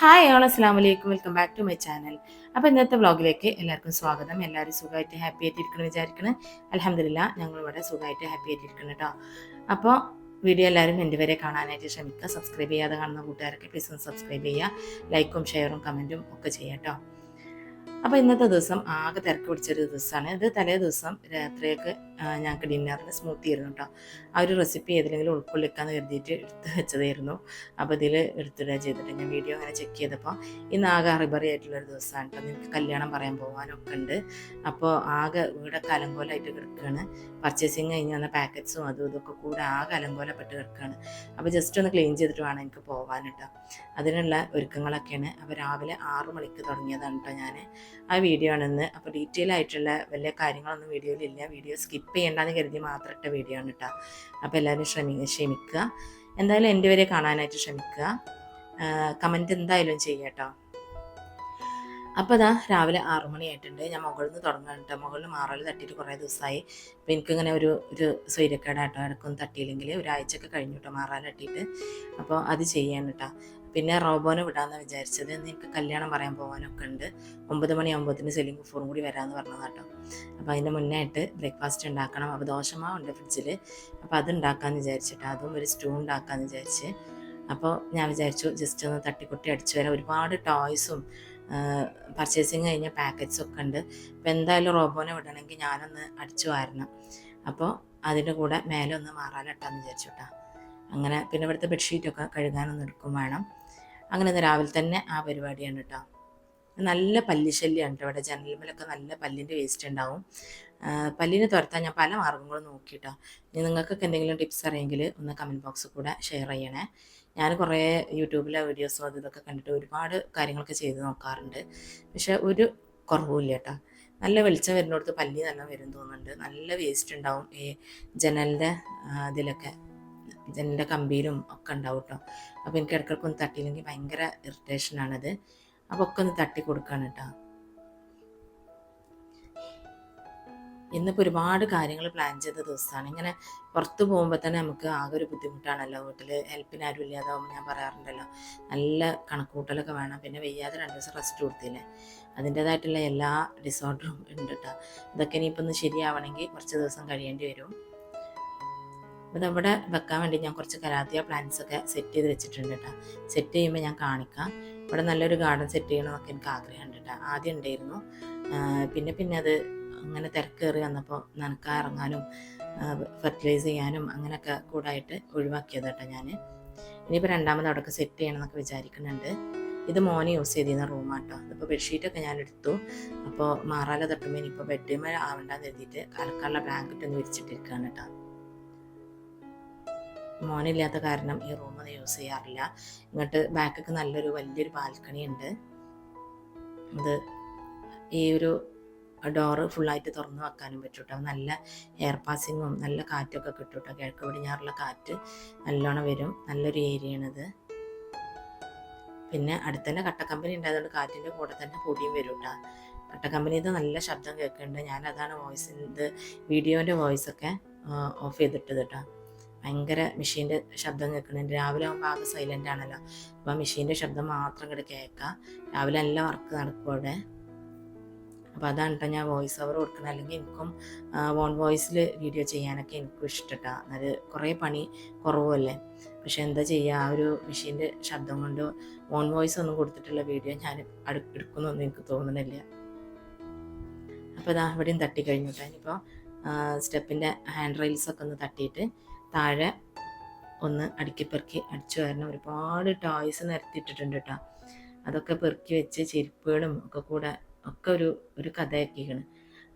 Hi all അസ്സാം വലൈക്കും welcome back to my channel അപ്പോൾ ഇന്നത്തെ വ്ളോഗിലേക്ക് എല്ലാവർക്കും സ്വാഗതം. എല്ലാവരും സുഖമായിട്ട് ഹാപ്പി ആയിട്ട് ഇരിക്കണം വിചാരിക്കണം. അലഹമില്ല ഞങ്ങൾ ഇവിടെ സുഖമായിട്ട് ഹാപ്പി ആയിട്ട് ഇരിക്കണം കേട്ടോ അപ്പോൾ വീഡിയോ എല്ലാവരും എന്റെ വരെ കാണാനായിട്ട് ശ്രമിക്കുക. സബ്സ്ക്രൈബ് ചെയ്യാതെ കാണുന്ന കൂട്ടുകാരൊക്കെ പ്ലീസ് ഒന്ന് സബ്സ്ക്രൈബ് ചെയ്യുക. ലൈക്കും ഷെയറും കമന്റും ഒക്കെ ചെയ്യാം കേട്ടോ അപ്പോൾ ഇന്നത്തെ ദിവസം ആകെ തിരക്ക് പിടിച്ചൊരു ദിവസമാണ്. ഇത് തലേ ദിവസം രാത്രിയൊക്കെ ഞങ്ങൾക്ക് ഡിന്നറിന് സ്മൂത്തി ആയിരുന്നു കേട്ടോ ആ ഒരു റെസിപ്പി ഏതിലെങ്കിലും ഉൾക്കൊള്ളിക്കാന്ന് കരുതിയിട്ട് എടുത്ത് വെച്ചതായിരുന്നു. അപ്പോൾ ഇതിൽ എടുത്തിടുക ചെയ്തിട്ട് ഞാൻ വീഡിയോ അങ്ങനെ ചെക്ക് ചെയ്തപ്പോൾ ഇന്ന് ആകെ അറിബറി ആയിട്ടുള്ളൊരു ദിവസമാണ് കേട്ടോ നിങ്ങൾക്ക് കല്യാണം പറയാൻ പോകാനൊക്കെ ഉണ്ട് അപ്പോൾ ആകെ ഇവിടെ കലങ്കോലായിട്ട് കിടക്കുകയാണ് പർച്ചേസിങ് കഴിഞ്ഞ് വന്ന പാക്കറ്റ്സും അതും ഇതൊക്കെ കൂടെ ആകെ അലങ്കോലപ്പെട്ട് കിടക്കുകയാണ് അപ്പോൾ ജസ്റ്റ് ഒന്ന് ക്ലീൻ ചെയ്തിട്ട് വേണം എനിക്ക് പോകാൻ കേട്ടോ അതിനുള്ള ഒരുക്കങ്ങളൊക്കെയാണ്. അപ്പോൾ രാവിലെ ആറു മണിക്ക് തുടങ്ങിയതാണ് കേട്ടോ ഞാൻ ആ വീഡിയോ ആണെന്ന്. അപ്പോൾ ഡീറ്റെയിൽ ആയിട്ടുള്ള വലിയ കാര്യങ്ങളൊന്നും വീഡിയോയിലില്ല വീഡിയോ സ്കിപ്പ് ചെയ്യേണ്ടെന്ന് കരുതി മാത്രം ഇട്ട വീഡിയോ ആണ് കേട്ടോ അപ്പോൾ എല്ലാവരും ശ്രമി ക്ഷമിക്കുക. എന്തായാലും എന്റെ വരെ കാണാനായിട്ട് ശ്രമിക്കുക. കമന്റ് എന്തായാലും ചെയ്യുക കേട്ടോ അപ്പോൾ അതാ രാവിലെ ആറു മണിയായിട്ടുണ്ട് ഞാൻ മുകളിൽ നിന്ന് തുടങ്ങാൻ കേട്ടോ മുകളിൽ മാറൽ തട്ടിയിട്ട് കുറേ ദിവസമായി. അപ്പോൾ എനിക്കിങ്ങനെ ഒരു ഒരു സ്വൈരക്കേടാട്ടോ ഇടക്കൊന്നും തട്ടിയില്ലെങ്കിൽ ഒരാഴ്ചയൊക്കെ കഴിഞ്ഞു കേട്ടോ മാറാൽ തട്ടിയിട്ട്. അപ്പോൾ അത് ചെയ്യാൻ കേട്ടോ പിന്നെ റോബോനെ വിടാമെന്ന് വിചാരിച്ചത്. എനിക്ക് കല്യാണം പറയാൻ പോകാനൊക്കെ ഉണ്ട്. ഒമ്പത് മണിയാകുമ്പോഴത്തേന് സെലിം കുഫൂറും കൂടി വരാമെന്ന് പറഞ്ഞത് കേട്ടോ അപ്പോൾ അതിന്റെ മുന്നായിട്ട് ബ്രേക്ക്ഫാസ്റ്റ് ഉണ്ടാക്കണം. അപ്പോൾ ദോശമാവ് ഉണ്ട് ഫ്രിഡ്ജിൽ അപ്പോൾ അത് ഉണ്ടാക്കാമെന്ന് വിചാരിച്ചിട്ട് അതും ഒരു സ്റ്റൂ ഉണ്ടാക്കാമെന്ന് വിചാരിച്ച്. അപ്പോൾ ഞാൻ വിചാരിച്ചു ജസ്റ്റ് ഒന്ന് തട്ടിക്കുട്ടി അടിച്ചു വരാം ഒരുപാട് ടോയ്സും പർച്ചേസിങ് കഴിഞ്ഞ പാക്കറ്റ്സും ഒക്കെ ഉണ്ട്. അപ്പോൾ എന്തായാലും റോബോനെ വിടണമെങ്കിൽ ഞാനൊന്ന് അടിച്ചു വാരണം. അപ്പോൾ അതിന്റെ കൂടെ മേലെ ഒന്ന് മാറാലിട്ടാന്ന് വിചാരിച്ചു കേട്ടോ അങ്ങനെ പിന്നെ ഇവിടുത്തെ ബെഡ്ഷീറ്റൊക്കെ കഴുകാനൊന്നും എടുക്കും വേണം. അങ്ങനെ രാവിലെ തന്നെ ആ പരിപാടിയാണ് കേട്ടോ നല്ല പല്ലി ശല്യമാണ് കേട്ടോ ഇവിടെ ജനലിമലൊക്കെ നല്ല പല്ലിന്റെ വേസ്റ്റ് ഉണ്ടാവും. പല്ലിനെ തുരത്താൻ ഞാൻ പല മാർഗങ്ങളും നോക്കിയിട്ടോ ഇനി നിങ്ങൾക്കൊക്കെ എന്തെങ്കിലും ടിപ്സ് അറിയെങ്കിൽ ഒന്ന് കമന്റ് ബോക്സിൽ കൂടെ ഷെയർ ചെയ്യണേ. ഞാൻ കുറേ യൂട്യൂബിലെ വീഡിയോസും അത് ഇതൊക്കെ കണ്ടിട്ട് ഒരുപാട് കാര്യങ്ങളൊക്കെ ചെയ്ത് നോക്കാറുണ്ട്. പക്ഷെ ഒരു കുറവുമില്ല കേട്ടോ നല്ല വെളിച്ചം വരുന്നിടത്ത് പല്ലി നല്ല വരും തോന്നുന്നുണ്ട്. നല്ല വേസ്റ്റ് ഉണ്ടാവും ഈ ജനലിന്റെ ഇതിലൊക്കെ. ജനലിന്റെ കമ്പിയിലും ഒക്കെ ഉണ്ടാവും കേട്ടോ അപ്പോൾ എനിക്ക് ഇടയ്ക്കിടയ്ക്ക് ഒന്ന് തട്ടിയില്ലെങ്കിൽ ഭയങ്കര ഇറിറ്റേഷനാണത് അപ്പോൾ ഒക്കെ ഒന്ന് തട്ടി കൊടുക്കുകയാണ് കേട്ടോ ഇന്നിപ്പോൾ ഒരുപാട് കാര്യങ്ങൾ പ്ലാൻ ചെയ്ത ദിവസമാണ് ഇങ്ങനെ പുറത്ത് പോകുമ്പോൾ തന്നെ നമുക്ക് ആകെ ഒരു ബുദ്ധിമുട്ടാണല്ലോ. വീട്ടിൽ ഹെൽപ്പിന് ആരും ഇല്ലാതാവുമ്പോൾ ഞാൻ പറയാറുണ്ടല്ലോ. നല്ല കണക്കൂട്ടലൊക്കെ വേണം. പിന്നെ വയ്യാതെ രണ്ട് ദിവസം റെസ്റ്റ് കൊടുത്തില്ലേ? അതിന്റേതായിട്ടുള്ള എല്ലാ ഡിസോർഡറും ഉണ്ട് കേട്ടോ ഇതൊക്കെ ഇനിയിപ്പോൾ ഒന്ന് ശരിയാവണമെങ്കിൽ കുറച്ച് ദിവസം കഴിയേണ്ടി വരും. ഇതവിടെ വെക്കാൻ വേണ്ടി ഞാൻ കുറച്ച് കരാത്തിയ പ്ലാന്റ്സ് ഒക്കെ സെറ്റ് ചെയ്ത് വെച്ചിട്ടുണ്ട് കേട്ടോ സെറ്റ് ചെയ്യുമ്പോൾ ഞാൻ കാണിക്കാം. ഇവിടെ നല്ലൊരു ഗാർഡൻ സെറ്റ് ചെയ്യണമെന്നൊക്കെ എനിക്ക് ആഗ്രഹമുണ്ട് കേട്ടോ ആദ്യം ഉണ്ടായിരുന്നു. പിന്നെ പിന്നെ അത് അങ്ങനെ തിരക്കേറി വന്നപ്പോൾ നനക്കാൻ ഇറങ്ങാനും ഫെർട്ടിലൈസ് ചെയ്യാനും അങ്ങനെയൊക്കെ കൂടായിട്ട് ഒഴിവാക്കിയത് കേട്ടോ ഞാൻ ഇനിയിപ്പോൾ രണ്ടാമത് അവിടെയൊക്കെ സെറ്റ് ചെയ്യണം എന്നൊക്കെ വിചാരിക്കുന്നുണ്ട്. ഇത് മോനെ യൂസ് ചെയ്തിരുന്ന റൂമാട്ടോ ഇതിപ്പോൾ ബെഡ്ഷീറ്റൊക്കെ ഞാൻ എടുത്തു. അപ്പോൾ മാറാല തട്ടുമ്പോൾ ഇനിയിപ്പോൾ ബെഡ്റൂമിൽ ആവണ്ടെന്ന് എഴുതിയിട്ട് കലക്കാനുള്ള ബ്ലാങ്കറ്റ് ഒന്ന് വിരിച്ചിട്ടിരിക്കുകയാണ് കേട്ടോ മോനില്ലാത്ത കാരണം ഈ റൂം അത് യൂസ് ചെയ്യാറില്ല. ഇങ്ങോട്ട് ബാക്കൊക്കെ നല്ലൊരു വലിയൊരു ബാൽക്കണി ഉണ്ട്. അത് ഈ ഒരു ഡോറ് ഫുള്ളായിട്ട് തുറന്ന് വെക്കാനും പറ്റും കേട്ടോ നല്ല എയർ പാസിങ്ങും നല്ല കാറ്റൊക്കെ കിട്ടൂട്ടോ. കേട്ടോ കിഴക്ക് പടിഞ്ഞാറുള്ള കാറ്റ് നല്ലോണം വരും. നല്ലൊരു ഏരിയയാണിത് പിന്നെ അടുത്തന്നെ കട്ടക്കമ്പനി ഉണ്ടായതുകൊണ്ട് കാറ്റിന്റെ കൂടെ തന്നെ പൊടിയും വരും കേട്ടോ കട്ടക്കമ്പനിഇത് നല്ല ശബ്ദം കേൾക്കുന്നുണ്ട്. ഞാനതാണ് വോയിസിന്റെ വീഡിയോന്റെ വോയിസൊക്കെ ഓഫ് ചെയ്തിട്ടത് കേട്ടോ ഭയങ്കര മെഷീന്റെ ശബ്ദം കേൾക്കുന്നുണ്ട് രാവിലെ ആകുമ്പോൾ ആകെ സൈലന്റ് ആണല്ലോ. അപ്പോൾ മെഷീന്റെ ശബ്ദം മാത്രം ഇങ്ങോട്ട് കേൾക്കാം. രാവിലെ എല്ലാം വർക്ക് നടക്കും അവിടെ. അപ്പോൾ അതാണ് കേട്ടോ ഞാൻ വോയിസ് ഓവർ കൊടുക്കണം. അല്ലെങ്കിൽ എനിക്കും വോൺ വോയിസിൽ വീഡിയോ ചെയ്യാനൊക്കെ എനിക്കും ഇഷ്ടട്ടാ. അത് കുറേ പണി കുറവല്ലേ. പക്ഷെ എന്താ ചെയ്യുക ആ ഒരു മെഷീന്റെ ശബ്ദം കൊണ്ട് വോൺ വോയിസ് ഒന്നും കൊടുത്തിട്ടുള്ള വീഡിയോ ഞാൻ എടുക്കുന്നൊന്നും എനിക്ക് തോന്നുന്നില്ല അപ്പോൾ ഇതാ ഇവിടെയും തട്ടി കഴിഞ്ഞു കേട്ടോ ഇനിയിപ്പോൾ സ്റ്റെപ്പിന്റെ ഹാൻഡ് റെയിൽസൊക്കെ ഒന്ന് തട്ടിയിട്ട് താഴെ ഒന്ന് അടുക്കി പെറുക്കി അടിച്ചു വരണം. ഒരുപാട് ടോയ്സ് നിരത്തിയിട്ടിട്ടുണ്ട് കേട്ടോ അതൊക്കെ പെറുക്കി വെച്ച് ചെരുപ്പുകളും ഒക്കെ കൂടെ ഒക്കെ ഒരു ഒരു കഥയാക്കിക്കണം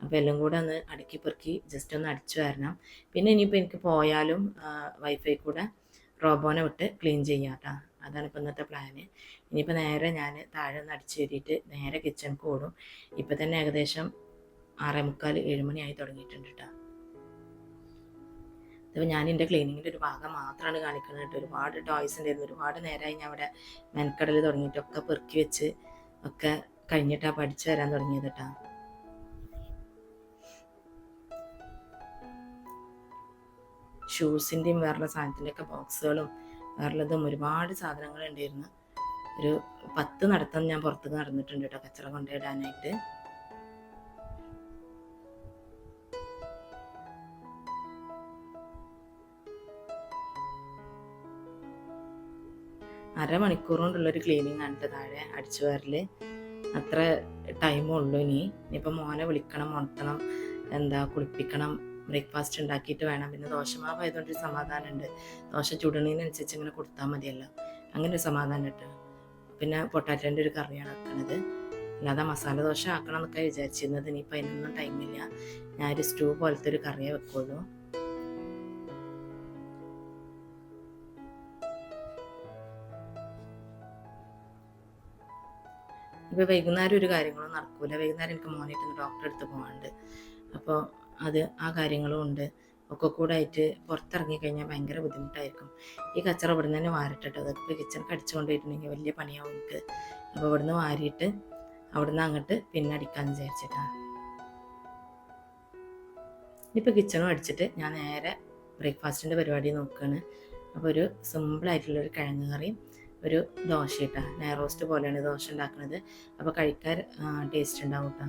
അപ്പോൾ എല്ലാം കൂടെ ഒന്ന് അടുക്കി പെറുക്കി ജസ്റ്റ് ഒന്ന് അടിച്ചു വരണം. പിന്നെ ഇനിയിപ്പോൾ എനിക്ക് പോയാലും വൈഫൈ കൂടെ റോബോനെ വിട്ട് ക്ലീൻ ചെയ്യാം കേട്ടോ അതാണ് ഇപ്പോൾ ഇന്നത്തെ പ്ലാന് ഇനിയിപ്പോൾ നേരെ ഞാൻ താഴെ ഒന്ന് അടിച്ചു കയറിയിട്ട് നേരെ കിച്ചണിക്ക് ഓടും. ഇപ്പം തന്നെ ഏകദേശം ആറേ മുക്കാൽ ഏഴുമണിയായി തുടങ്ങിയിട്ടുണ്ട് കേട്ടോ ഇതിപ്പോൾ ഞാൻ എന്റെ ക്ലീനിങ്ങിന്റെ ഒരു ഭാഗം മാത്രമാണ് കാണിക്കുന്നത് കേട്ടോ. ഒരുപാട് ടോയ്സ് ഉണ്ടായിരുന്നു ഒരുപാട് നേരമായി ഞാൻ അവിടെ മെനക്കടൽ തുടങ്ങിയിട്ടൊക്കെ പെറുക്കി വെച്ച് ഒക്കെ കഴിഞ്ഞിട്ടാണ് പഠിച്ചു വരാൻ തുടങ്ങിയത് കേട്ടോ ഷൂസിന്റെയും സാധനത്തിന്റെ സാധനത്തിന്റെയൊക്കെ ബോക്സുകളും വേറെയുള്ളതും ഒരുപാട് സാധനങ്ങൾ ഉണ്ടായിരുന്നു ഒരു പത്ത് നടത്തം ഞാൻ പുറത്ത് നടന്നിട്ടുണ്ട് കേട്ടോ കച്ചറ കൊണ്ടിടാനായിട്ട് അരമണിക്കൂർ കൊണ്ടുള്ളൊരു ക്ലീനിങ് ആണ് താഴെ അടിച്ചു വരൽ അത്ര ടൈമേ ഉള്ളൂ ഇനി. ഇനിയിപ്പോൾ മോനെ വിളിക്കണം ഉണർത്തണം എന്താ കുളിപ്പിക്കണം ബ്രേക്ക്ഫാസ്റ്റ് ഉണ്ടാക്കിയിട്ട് വേണം. പിന്നെ ദോശമാവ് ആയതുകൊണ്ടൊരു സമാധാനമുണ്ട് ദോശ ചുടണതിനനുസരിച്ച് ഇങ്ങനെ കൊടുത്താൽ മതിയല്ലോ. അങ്ങനെ ഒരു സമാധാനം കേട്ടോ പിന്നെ പൊട്ടാറ്റന്റെ ഒരു കറിയാണ് വെക്കണത്. അല്ലാതെ മസാല ദോശ ആക്കണം എന്നൊക്കെ വിചാരിച്ചിരുന്നത്. ഇനിയിപ്പോൾ അതിനൊന്നും ടൈമില്ല ഞാനൊരു സ്റ്റൂ പോലത്തെ ഒരു കറിയേ വെക്കുള്ളൂ. ഇപ്പോൾ വൈകുന്നേരം ഒരു കാര്യങ്ങളും നടക്കൂല. വൈകുന്നേരം എനിക്ക് മോനായിട്ട് ഡോക്ടറെ അടുത്ത് പോകാനുണ്ട്. അപ്പോൾ അത് ആ കാര്യങ്ങളും ഉണ്ട്. ഒക്കെ കൂടെ ആയിട്ട് പുറത്തിറങ്ങി കഴിഞ്ഞാൽ ഭയങ്കര ബുദ്ധിമുട്ടായിരിക്കും. ഈ കച്ചറ ഇവിടുന്ന് തന്നെ വാരിട്ടിട്ട്. അതൊക്കെ ഇപ്പോൾ കിച്ചൺ കടിച്ചു വലിയ പണിയാവും എനിക്ക്. അപ്പോൾ ഇവിടുന്ന് വാരിയിട്ട് അവിടുന്ന് അങ്ങോട്ട് പിന്നെ അടിക്കാമെന്ന് വിചാരിച്ചിട്ടാണ് ഇനിയിപ്പോൾ കിച്ചണും അടിച്ചിട്ട് ഞാൻ നേരെ ബ്രേക്ക്ഫാസ്റ്റിന്റെ പരിപാടി നോക്കുകയാണ് അപ്പോൾ ഒരു സിമ്പിളായിട്ടുള്ളൊരു കിഴങ്ങ് കറിയും ഒരു ദോശ ഇട്ടാ. നെയർ റോസ്റ്റ് പോലെയാണ് ദോശ ഉണ്ടാക്കുന്നത് അപ്പോൾ കഴിക്കാൻ ടേസ്റ്റ് ഉണ്ടാവും കേട്ടോ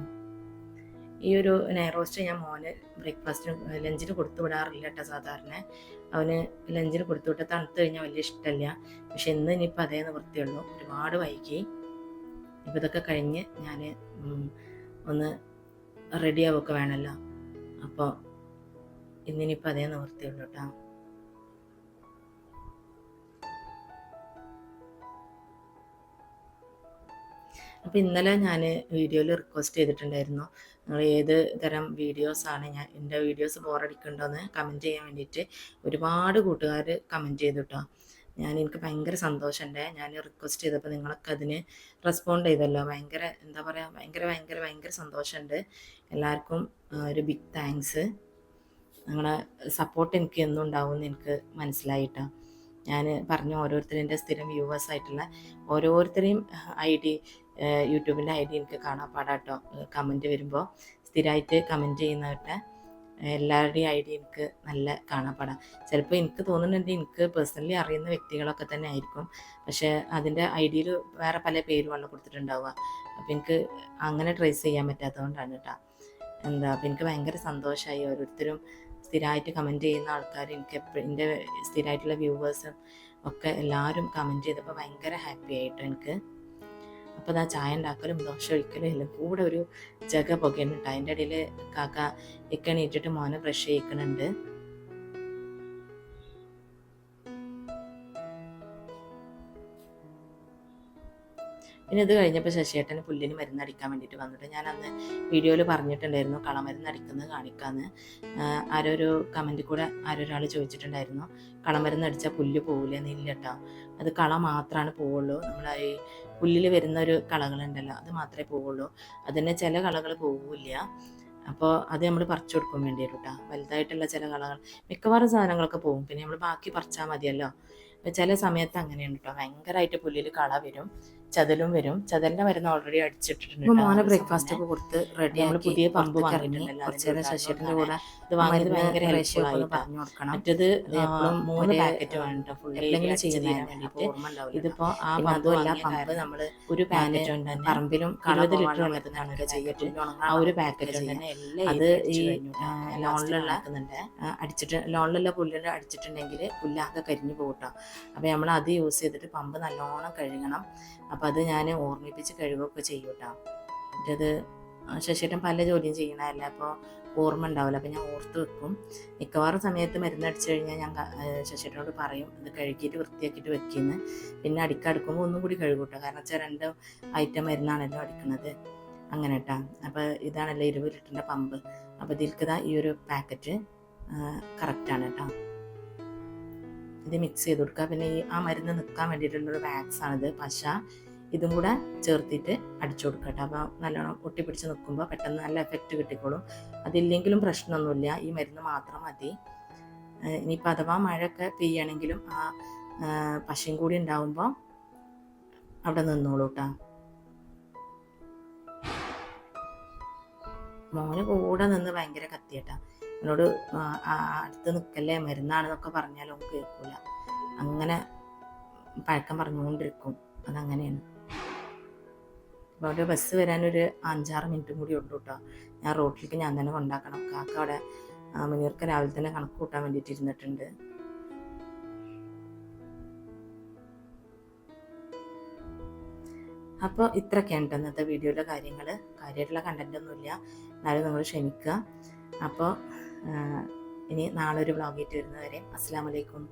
ഈ ഒരു നെയർ റോസ്റ്റ് ഞാൻ മോന് ബ്രേക്ക്ഫാസ്റ്റിന് ലഞ്ചിന് കൊടുത്തു വിടാറില്ല കേട്ടോ സാധാരണ. അവന് ലഞ്ചിന് കൊടുത്തു വിട്ട. തണുത്ത് കഴിഞ്ഞാൽ വലിയ ഇഷ്ടമല്ല പക്ഷെ ഇന്ന് ഇനിയിപ്പോൾ അതേ നിവൃത്തിയുള്ളൂ ഒരുപാട് വൈകി. ഇപ്പം ഇതൊക്കെ കഴിഞ്ഞ് ഞാൻ ഒന്ന് റെഡി ആവുകയൊക്കെ വേണമല്ലോ അപ്പോൾ ഇന്നിനിപ്പോൾ അതേ നിവൃത്തിയുള്ളൂ കേട്ടോ അപ്പോൾ ഇന്നലെ ഞാൻ വീഡിയോയിൽ റിക്വസ്റ്റ് ചെയ്തിട്ടുണ്ടായിരുന്നു. നിങ്ങൾ ഏത് തരം വീഡിയോസാണ് ഞാൻ എന്റെ വീഡിയോസ് ബോറടിക്കുന്നുണ്ടോയെന്ന് കമന്റ് ചെയ്യാൻ വേണ്ടിയിട്ട് ഒരുപാട് കൂട്ടുകാർ കമന്റ് ചെയ്തു കേട്ടോ ഞാൻ എനിക്ക് ഭയങ്കര സന്തോഷമുണ്ട്. ഞാൻ റിക്വസ്റ്റ് ചെയ്തപ്പോൾ നിങ്ങളൊക്കെ അതിന് റെസ്പോണ്ട് ചെയ്തല്ലോ. ഭയങ്കര എന്താ പറയുക ഭയങ്കര ഭയങ്കര ഭയങ്കര സന്തോഷമുണ്ട്. എല്ലാവർക്കും ഒരു ബിഗ് താങ്ക്സ് നിങ്ങളെ സപ്പോർട്ട് എനിക്ക് എന്നും ഉണ്ടാവും എന്ന് എനിക്ക് മനസ്സിലായിട്ടോ. ഞാൻ പറഞ്ഞു ഓരോരുത്തരും എന്റെ സ്ഥിരം വ്യൂവേഴ്സ് ആയിട്ടുള്ള ഓരോരുത്തരെയും ഐ ഡി യൂട്യൂബിന്റെ ഐ ഡി എനിക്ക് കാണാൻ പാടാട്ടോ. കമന്റ് വരുമ്പോൾ സ്ഥിരമായിട്ട് കമന്റ് ചെയ്യുന്നവരുടെ എല്ലാവരുടെയും ഐ ഡി എനിക്ക് നല്ല കാണാപ്പാടാം ചിലപ്പോൾ എനിക്ക് തോന്നുന്നുണ്ട് എനിക്ക് പേഴ്സണലി അറിയുന്ന വ്യക്തികളൊക്കെ തന്നെ ആയിരിക്കും. പക്ഷേ അതിന്റെ ഐ ഡിയിൽ വേറെ പല പേരുമാണ് കൊടുത്തിട്ടുണ്ടാവുക. അപ്പോൾ എനിക്ക് അങ്ങനെ ട്രേസ് ചെയ്യാൻ പറ്റാത്തതുകൊണ്ടാണ് കേട്ടോ എന്താ അപ്പോൾ എനിക്ക് ഭയങ്കര സന്തോഷമായി ഓരോരുത്തരും സ്ഥിരമായിട്ട് കമന്റ് ചെയ്യുന്ന ആൾക്കാർ എനിക്ക് എപ്പോഴും എന്റെ സ്ഥിരമായിട്ടുള്ള വ്യൂവേഴ്സും ഒക്കെ എല്ലാവരും കമന്റ് ചെയ്തപ്പോൾ ഭയങ്കര ഹാപ്പി ആയിട്ടോ എനിക്ക്. അപ്പോൾ അതാ ചായ ഉണ്ടാക്കലും ദോശ ഒഴിക്കലും എല്ലാം കൂടെ ഒരു ജഗ പുകയുന്നുണ്ട് അതിന്റെ ഇടയിൽ കാക്ക ഇക്കണീറ്റിട്ട് മോനെ ബ്രഷ് ചെയ്യിക്കണുണ്ട്. പിന്നെ ഇത് കഴിഞ്ഞപ്പോൾ ശശിയേട്ടന് പുല്ലിന് മരുന്നടിക്കാൻ വേണ്ടിയിട്ട് വന്നിട്ട് ഞാൻ അന്ന് വീഡിയോയിൽ പറഞ്ഞിട്ടുണ്ടായിരുന്നു കളമരുന്ന് അടിക്കുന്നത് കാണിക്കാന്ന് ആരോ ഒരു കമന്റിൽ കൂടെ ആരോ ഒരാൾ ചോദിച്ചിട്ടുണ്ടായിരുന്നു കളമരുന്ന് അടിച്ചാൽ പുല്ല് പോവില്ല എന്നില്ലട്ടോ അത് കള മാത്രമാണ് പോവുള്ളൂ. നമ്മൾ ഈ പുല്ലിൽ വരുന്ന ഒരു കളകളുണ്ടല്ലോ അത് മാത്രമേ പോവുള്ളൂ. അതിന് ചില കളകൾ പോവില്ല. അപ്പോൾ അത് നമ്മൾ പറിച്ചു കൊടുക്കാൻ വേണ്ടിയിട്ട് കേട്ടോ വലുതായിട്ടുള്ള ചില കളകൾ മിക്കവാറും സാധനങ്ങളൊക്കെ പോകും പിന്നെ നമ്മൾ ബാക്കി പറിച്ചാൽ മതിയല്ലോ. അപ്പോൾ ചില സമയത്ത് അങ്ങനെയാണ് കേട്ടോ ഭയങ്കരമായിട്ട് പുല്ലിൽ കള വരും ചതലും വരും. ചതലിന്റെ മരുന്ന് ഓൾറെഡി അടിച്ചിട്ടിട്ടുണ്ട്. മോനെ ബ്രേക്ക്ഫാസ്റ്റ് ഒക്കെ കൊടുത്ത് റെഡി നമ്മൾ പുതിയ പമ്പ് വാങ്ങിയിട്ടുണ്ടല്ലോ ശശിയുടെ കൂടെ ഇത് വാങ്ങിയത് ഭയങ്കര റേഷ്യോ helpful ഒന്ന് ആയിട്ടാ. പറഞ്ഞു കൊടുക്കണം. മറ്റത് അത് എപ്പളും മൂന്ന് ഒരേ, പാക്കറ്റ് വേണ്ട ഫുൾ എപ്പോഴെങ്കിലും ചെയ്യുന്ന ചെയ്യുന്നതാണ് വേണ്ടിയിട്ട്. ഓർമ്മ ഉണ്ടാവില്ല ഇതിപ്പോ ആ പിന്നെ പമ്പ് അതുമല്ല വാങ്ങിയ പമ്പ് കാരണം നമ്മൾ ഒരു ഞാൻ പാക്കറ്റ് കൊണ്ട് തന്നെ പറമ്പിലും ഇരുപത് ലിറ്റർ കളർ ചെയ്തിട്ട് ആ ഒരു പാക്കറ്റ് കൊണ്ട് തന്നെ അത് ഈ ലോണിലുള്ള അടിച്ചിട്ട് ലോണിലുള്ള പുല്ലിൽ അടിച്ചിട്ടുണ്ടെങ്കിൽ പുല്ലാകെ കരിഞ്ഞു പോകട്ടോ അപ്പോൾ നമ്മൾ അത് യൂസ് ചെയ്തിട്ട് പമ്പ് നല്ലോണം കഴുകണം. അപ്പോൾ അത് ഞാൻ ഓർമ്മിപ്പിച്ച് കഴുകുകയൊക്കെ ചെയ്യും കേട്ടോ. മറ്റേത് ശശിയേട്ടൻ പല ജോലിയും ചെയ്യണമല്ല അപ്പോൾ ഓർമ്മ ഉണ്ടാവില്ല. അപ്പോൾ ഞാൻ ഓർത്ത് വെക്കും. മിക്കവാറും സമയത്ത് മരുന്ന് അടിച്ചു കഴിഞ്ഞാൽ ഞാൻ ശശിയേട്ടനോട് പറയും അത് കഴുകിയിട്ട് വൃത്തിയാക്കിയിട്ട് വെക്കുന്നു. പിന്നെ അടിക്കടുക്കുമ്പോൾ ഒന്നും കൂടി കഴുകും കേട്ടോ. കാരണം വെച്ചാൽ രണ്ട് ഐറ്റം മരുന്നാണല്ലോ അടിക്കുന്നത് അങ്ങനെ കേട്ടോ. അപ്പോൾ ഇതാണല്ലോ ഇരുപത് ലിറ്ററിന്റെ പമ്പ് അപ്പോൾ ഇതിൽക്കതാ ഈ ഒരു പാക്കറ്റ് കറക്റ്റാണ് കേട്ടോ. ഇത് മിക്സ് ചെയ്ത് കൊടുക്കുക. പിന്നെ ഈ ആ മരുന്ന് നിൽക്കാൻ വേണ്ടിയിട്ടുള്ളൊരു വാക്സ് ആണിത് പശ. ഇതും കൂടെ ചേർത്തിട്ട് അടിച്ചു കൊടുക്കുക കേട്ടോ. അപ്പോൾ നല്ലോണം ഒട്ടിപ്പിടിച്ച് നിൽക്കുമ്പോൾ പെട്ടെന്ന് നല്ല എഫക്റ്റ് കിട്ടിക്കോളും. അതില്ലെങ്കിലും പ്രശ്നമൊന്നുമില്ല. ഈ മരുന്ന് മാത്രം മതി. ഇനിയിപ്പോൾ അഥവാ മഴയൊക്കെ പെയ്യണമെങ്കിലും ആ പശയും കൂടി ഉണ്ടാവുമ്പോൾ അവിടെ നിന്നോളൂ കേട്ടോ. മോന് കൂടെ നിന്ന് ഭയങ്കര കത്തിയട്ടാ എന്നോട് അടുത്ത് നിൽക്കല്ലേ മരുന്നാണെന്നൊക്കെ പറഞ്ഞാലും കേൾക്കൂല. അങ്ങനെ പഴക്കം പറഞ്ഞുകൊണ്ടിരിക്കും. അതങ്ങനെയാണ്. അപ്പോൾ അവിടെ ബസ് വരാനൊരു അഞ്ചാറ് മിനിറ്റും കൂടി ഉള്ളൂ കേട്ടോ ഞാൻ റോട്ടിലേക്ക് ഞാൻ തന്നെ കൊണ്ടാക്കണം. കാക്ക അവിടെ മുനീർക്ക് രാവിലെ തന്നെ കണക്ക് കൂട്ടാൻ വേണ്ടിയിട്ട് ഇരുന്നിട്ടുണ്ട്. അപ്പോൾ ഇത്രയൊക്കെയാണ് ഇന്നത്തെ വീഡിയോയുടെ കാര്യങ്ങൾ കാര്യമായിട്ടുള്ള കണ്ടന്റ് ഒന്നുമില്ല. എന്നാലും നിങ്ങൾ ക്ഷമിക്കുക. അപ്പോൾ ഇനി നാളെ ഒരു വ്ളോഗായിട്ട് വരുന്നവരെ അസ്സാം വലൈക്കും